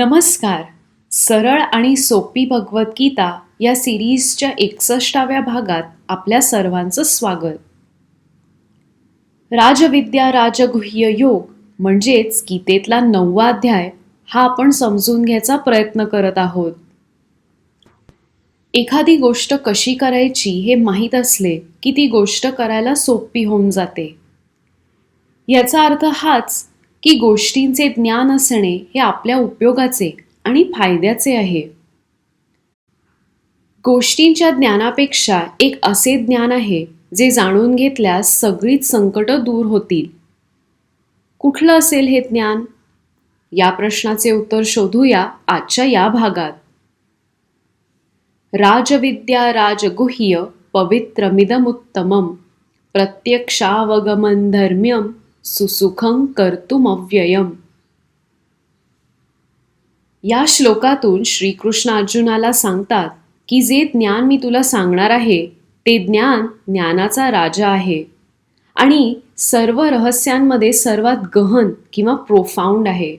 नमस्कार. सरळ आणि सोपी भगवद्गीता या सिरीजच्या एकसष्टाव्या भागात आपल्या सर्वांचं स्वागत. राजविद्या राजगुह्य योग म्हणजेच गीतेतला नववा अध्याय हा आपण समजून घ्यायचा प्रयत्न करत आहोत. एखादी गोष्ट कशी करायची हे माहीत असले की ती गोष्ट करायला सोपी होऊन जाते. याचा अर्थ हाच की गोष्टींचे ज्ञान असणे हे आपल्या उपयोगाचे आणि फायद्याचे आहे. गोष्टींच्या ज्ञानापेक्षा एक असे ज्ञान आहे जे जाणून घेतल्यास सगळीच संकटं दूर होतील. कुठलं असेल हे ज्ञान? या प्रश्नाचे उत्तर शोधूया आजच्या या भागात. राजविद्या राजगुह्य पवित्रमिदमुत्तमं प्रत्यक्षावगमन धर्म्यम सुसुखं कर्तुमव्ययम. या श्लोकातून श्रीकृष्ण अर्जुनाला सांगतात की जे ज्ञान मी तुला सांगणार आहे ते ज्ञान ज्ञानाचा राजा आहे. आणि सर्व रहस्यांमध्ये सर्वात गहन किंवा प्रोफाऊंड आहे.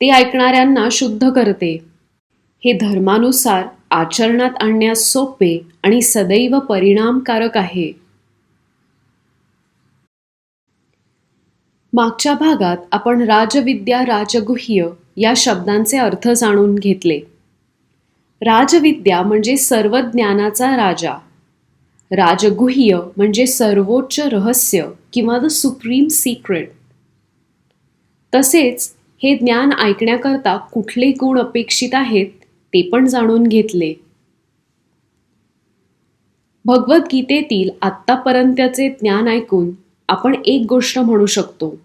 ते ऐकणाऱ्यांना शुद्ध करते. हे धर्मानुसार आचरणात आणण्यास सोपे आणि सदैव परिणामकारक आहे. मागच्या भागात आपण राजविद्या राजगुह्य या शब्दांचे अर्थ जाणून घेतले. राजविद्या म्हणजे सर्व ज्ञानाचा राजा. राजगुह्य म्हणजे सर्वोच्च रहस्य किंवा द सुप्रीम सिक्रेट तसेच हे ज्ञान ऐकण्याकरता कुठले गुण अपेक्षित आहेत ते पण जाणून घेतले. भगवद्गीतेतील आत्तापर्यंतचे ज्ञान ऐकून आपण एक गोष्ट म्हणू शकतो.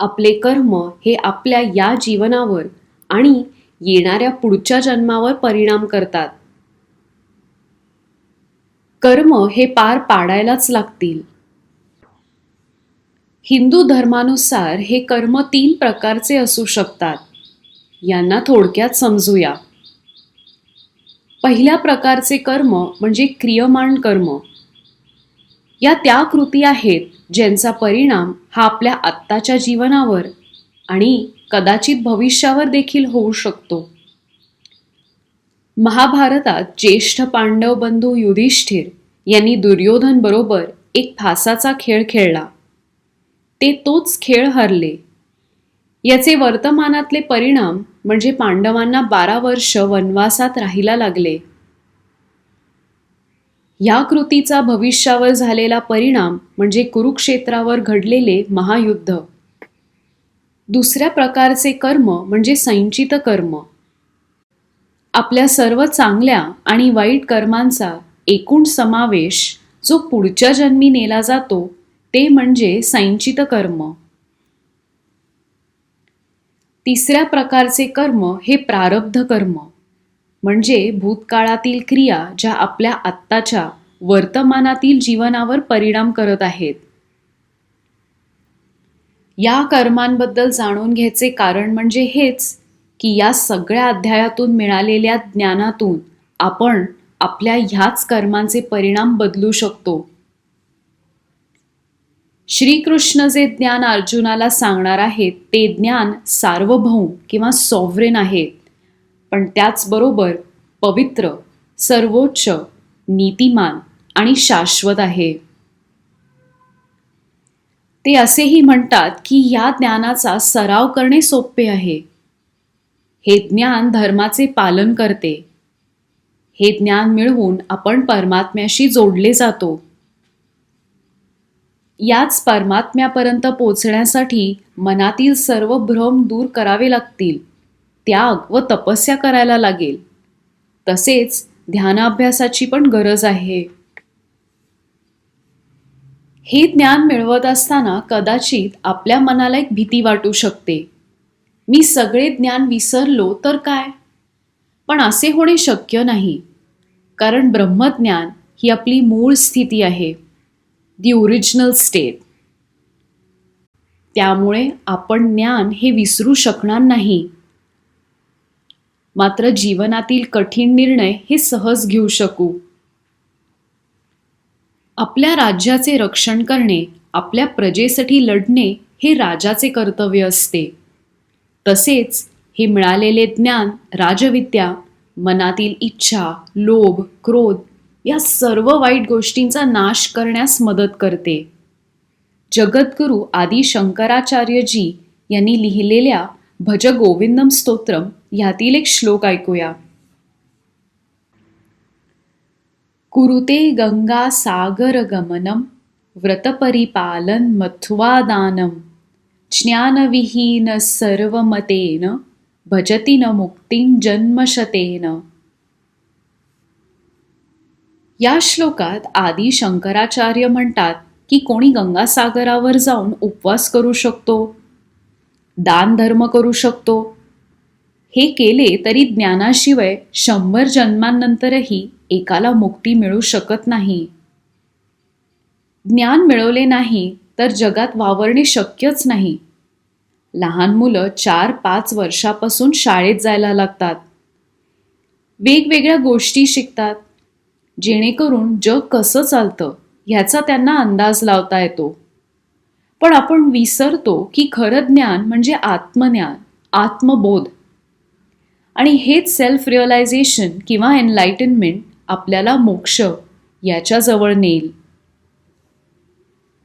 आपले कर्म हे आपल्या या जीवनावर आणि येणाऱ्या पुढच्या जन्मावर परिणाम करतात. कर्म हे पार पाडायलाच लागतील. हिंदू धर्मानुसार हे कर्म तीन प्रकारचे असू शकतात. यांना थोडक्यात समजूया. पहिल्या प्रकारचे कर्म म्हणजे क्रियमान कर्म. या त्या कृती आहेत ज्यांचा परिणाम हा आपल्या आत्ताच्या जीवनावर आणि कदाचित भविष्यावर देखील होऊ शकतो. महाभारतात ज्येष्ठ पांडव बंधू युधिष्ठिर यांनी दुर्योधन बरोबर एक फासाचा खेळ खेळला. ते तोच खेळ हरले. याचे वर्तमानातले परिणाम म्हणजे पांडवांना बारा वर्ष वनवासात राहायला लागले. या कृतीचा भविष्यावर झालेला परिणाम म्हणजे कुरुक्षेत्रावर घडलेले महायुद्ध. दुसऱ्या प्रकारचे कर्म म्हणजे संचित कर्म. आपल्या सर्व चांगल्या आणि वाईट कर्मांचा एकूण समावेश जो पुढच्या जन्मी नेला जातो ते म्हणजे संचित कर्म. तिसऱ्या प्रकारचे कर्म हे प्रारब्ध कर्म. म्हणजे भूतकाळातील क्रिया ज्या आपल्या आत्ताच्या वर्तमानातील जीवनावर परिणाम करत आहेत. या कर्मांबद्दल जाणून घ्यायचे कारण म्हणजे हेच की या सगळ्या अध्यायातून मिळालेल्या ज्ञानातून आपण आपल्या ह्याच कर्मांचे परिणाम बदलू शकतो. श्रीकृष्ण जे ज्ञान अर्जुनाला सांगणार आहेत ते ज्ञान सार्वभौम किंवा सॉव्हरेन आहेत पण त्याचबरोबर पवित्र सर्वोच्च नीतिमान आणि शाश्वत आहे. ते असेही म्हणतात की या ज्ञानाचा सराव करणे सोपे आहे. हे ज्ञान धर्माचे पालन करते. हे ज्ञान मिळवून आपण परमात्म्याशी जोडले जातो. याच परमात्म्यापर्यंत पोचण्यासाठी मनातील सर्व भ्रम दूर करावे लागतील. त्याग व तपस्या करायला लागेल. तसेच ध्यानाभ्यासाची पण गरज आहे. हे ज्ञान मिळवत असताना कदाचित आपल्या मनाला एक भीती वाटू शकते. मी सगळे ज्ञान विसरलो तर काय? पण असे होणे शक्य नाही. कारण ब्रह्मज्ञान ही आपली मूळ स्थिती आहे. दी ओरिजिनल स्टेट त्यामुळे आपण ज्ञान हे विसरू शकणार नाही. मात्र जीवनातील कठीण निर्णय हे सहज घेऊ शकू. आपल्या राज्याचे रक्षण करणे आपल्या प्रजेसाठी लढणे हे राजाचे कर्तव्य असते. तसेच हे मिळालेले ज्ञान राजविद्या मनातील इच्छा लोभ क्रोध या सर्व वाईट गोष्टींचा नाश करण्यास मदत करते. जगद्गुरू आदी शंकराचार्यजी यांनी लिहिलेल्या भज गोविंदम स्तोत्रम ह्यातील एक श्लोक ऐकूया. कुरुते गंगा सागर गमनम व्रतपरिपालन मथ्वादानम ज्ञानविहीन सर्वमतेन भजति न मुक्तीं जन्मशतेन. या श्लोकात आदी शंकराचार्य म्हणतात की कोणी गंगासागरावर जाऊन उपवास करू शकतो दान धर्म करू शकतो हे केले तरी ज्ञानाशिवाय शंभर जन्मांनंतरही एकाला मुक्ती मिळू शकत नाही. ज्ञान मिळवले नाही तर जगात वावरणे शक्यच नाही. लहान मुलं चार पाच वर्षापासून शाळेत जायला लागतात. वेगवेगळ्या गोष्टी शिकतात. जेणेकरून जग कसं चालतं ह्याचा त्यांना अंदाज लावता येतो. पण आपण विसरतो की खरं ज्ञान म्हणजे आत्मज्ञान आत्मबोध. आणि हेच सेल्फ रिअलायझेशन किंवा एनलाइटनमेंट आपल्याला मोक्ष याच्याजवळ नेईल.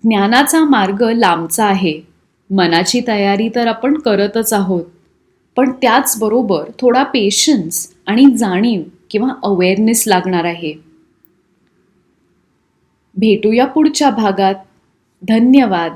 ज्ञानाचा मार्ग लांबचा आहे. मनाची तयारी तर आपण करतच आहोत. पण त्याचबरोबर थोडा पेशन्स आणि जाणीव किंवा अवेअरनेस लागणार आहे. भेटूया पुढच्या भागात. धन्यवाद.